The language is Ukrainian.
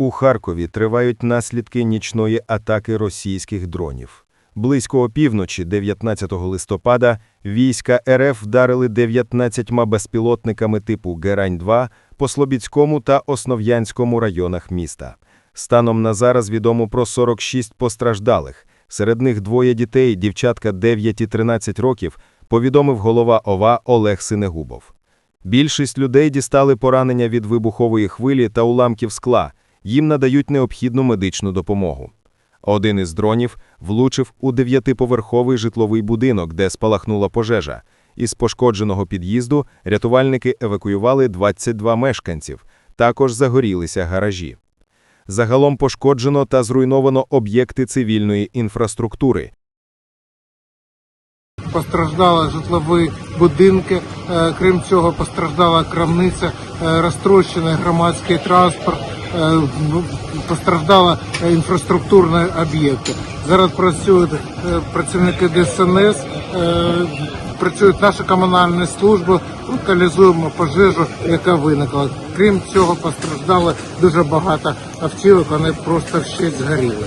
У Харкові тривають наслідки нічної атаки російських дронів. Близько опівночі 19 листопада війська РФ вдарили 19 безпілотниками типу Герань-2 по Слобідському та Основ'янському районах міста. Станом на зараз відомо про 46 постраждалих. Серед них двоє дітей, дівчатка 9 і 13 років, повідомив голова ОВА Олег Синегубов. Більшість людей дістали поранення від вибухової хвилі та уламків скла. Їм надають необхідну медичну допомогу. Один із дронів влучив у дев'ятиповерховий житловий будинок, де спалахнула пожежа. Із пошкодженого під'їзду рятувальники евакуювали 22 мешканців. Також загорілися гаражі. Загалом пошкоджено та зруйновано об'єкти цивільної інфраструктури. Постраждали житлові будинки, е, крім цього, постраждала крамниця, е, розтрощений громадський транспорт, е, в- е, інфраструктурні об'єкти. Зараз працюють е, працівники ДСНС, е, працюють наші комунальні служби, локалізуємо пожежу, яка виникла. Крім цього, постраждали дуже багато автівок, вони просто ще згоріли.